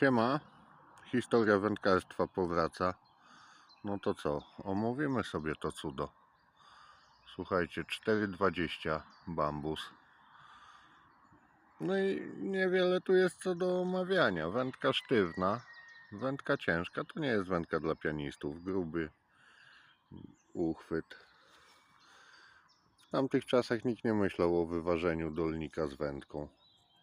Siema, historia wędkarstwa powraca. No to co, omówimy sobie to cudo. Słuchajcie, 4,20 bambus. No i niewiele tu jest co do omawiania. Wędka sztywna, wędka ciężka. To nie jest wędka dla pianistów. Gruby uchwyt. W tamtych czasach nikt nie myślał o wyważeniu dolnika z wędką.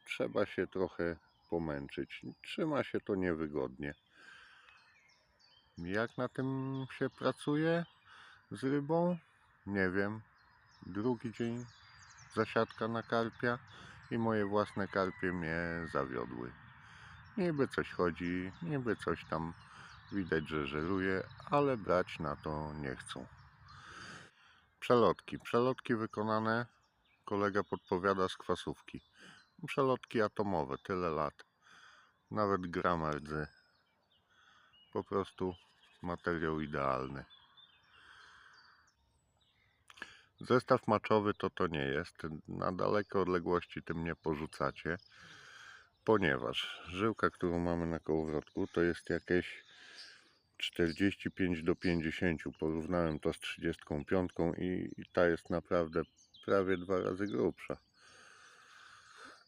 Trzeba się trochę pomęczyć. Trzyma się to niewygodnie. Jak na tym się pracuje z rybą? Nie wiem. Drugi dzień zasiadka na karpia i moje własne karpie mnie zawiodły. Niby coś chodzi, niby coś tam widać, że żeruje, ale brać na to nie chcą. Przelotki. Przelotki wykonane, kolega podpowiada z kwasówki. Przelotki atomowe, tyle lat. Nawet gram rdzy. Po prostu materiał idealny. Zestaw maczowy to to nie jest. Na dalekie odległości tym nie porzucacie. Ponieważ żyłka, którą mamy na kołowrotku to jest jakieś 45 do 50. Porównałem to z 35 i i ta jest naprawdę prawie dwa razy grubsza.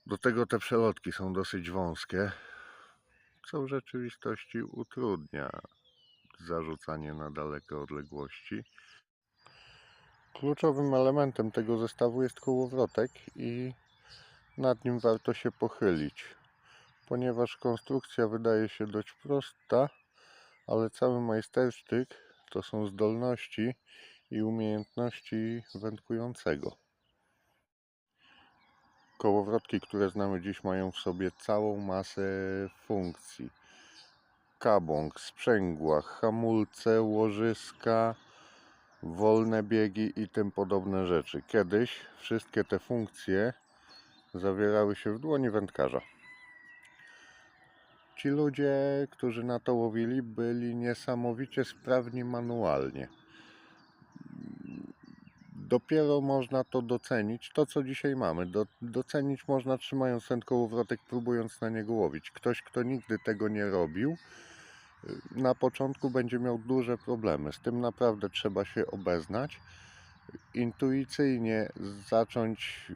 Do tego te przelotki są dosyć wąskie, co w rzeczywistości utrudnia zarzucanie na dalekie odległości. Kluczowym elementem tego zestawu jest kołowrotek i nad nim warto się pochylić, ponieważ konstrukcja wydaje się dość prosta, ale cały majstersztyk to są zdolności i umiejętności wędkującego. Kołowrotki, które znamy dziś, mają w sobie całą masę funkcji. Kabąk, sprzęgła, hamulce, łożyska, wolne biegi i tym podobne rzeczy. Kiedyś wszystkie te funkcje zawierały się w dłoni wędkarza. Ci ludzie, którzy na to łowili, byli niesamowicie sprawni manualnie. Dopiero można to docenić, to co dzisiaj mamy. Do, docenić można trzymając ten kołowrotek, próbując na niego łowić. Ktoś, kto nigdy tego nie robił, y, na początku będzie miał duże problemy. Z tym naprawdę trzeba się obeznać. Intuicyjnie zacząć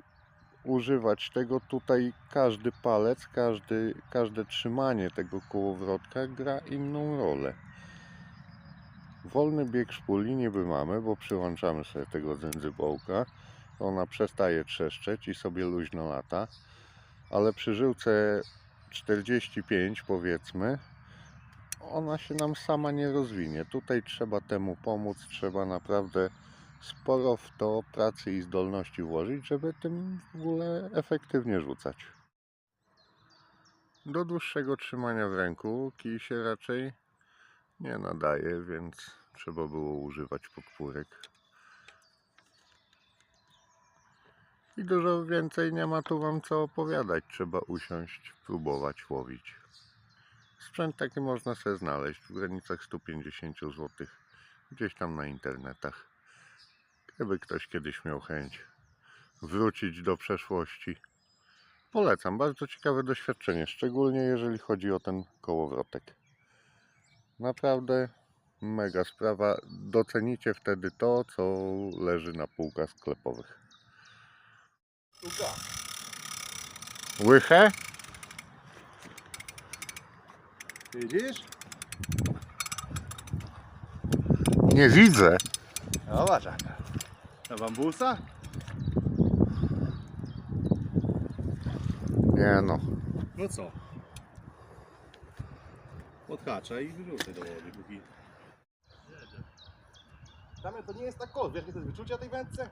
używać tego. Tutaj każdy palec, każdy, każde trzymanie tego kołowrotka gra inną rolę. Wolny bieg szpuli niby mamy, bo przyłączamy sobie tego dzędzybołka. Ona przestaje trzeszczeć i sobie luźno lata. Ale przy żyłce 45 powiedzmy, ona się nam sama nie rozwinie. Tutaj trzeba temu pomóc, trzeba naprawdę sporo w to pracy i zdolności włożyć, żeby tym w ogóle efektywnie rzucać. Do dłuższego trzymania w ręku kij się raczej nie nadaje, więc trzeba było używać podpórek. I dużo więcej nie ma tu Wam co opowiadać. Trzeba usiąść, próbować łowić. Sprzęt taki można sobie znaleźć w granicach 150 zł, gdzieś tam na internetach. Gdyby ktoś kiedyś miał chęć wrócić do przeszłości. Polecam, bardzo ciekawe doświadczenie, szczególnie jeżeli chodzi o ten kołowrotek. Naprawdę mega sprawa. Docenicie wtedy to, co leży na półkach sklepowych. Sztuka. Łychę? Widzisz? Nie widzę. Zobacz jaka. Na bambusa? Nie no. No co? Odhacza i wyrzucę do wody, póki... Damian, to nie jest tak kol, wiesz, jakie to jest wyczucie na tej wędce?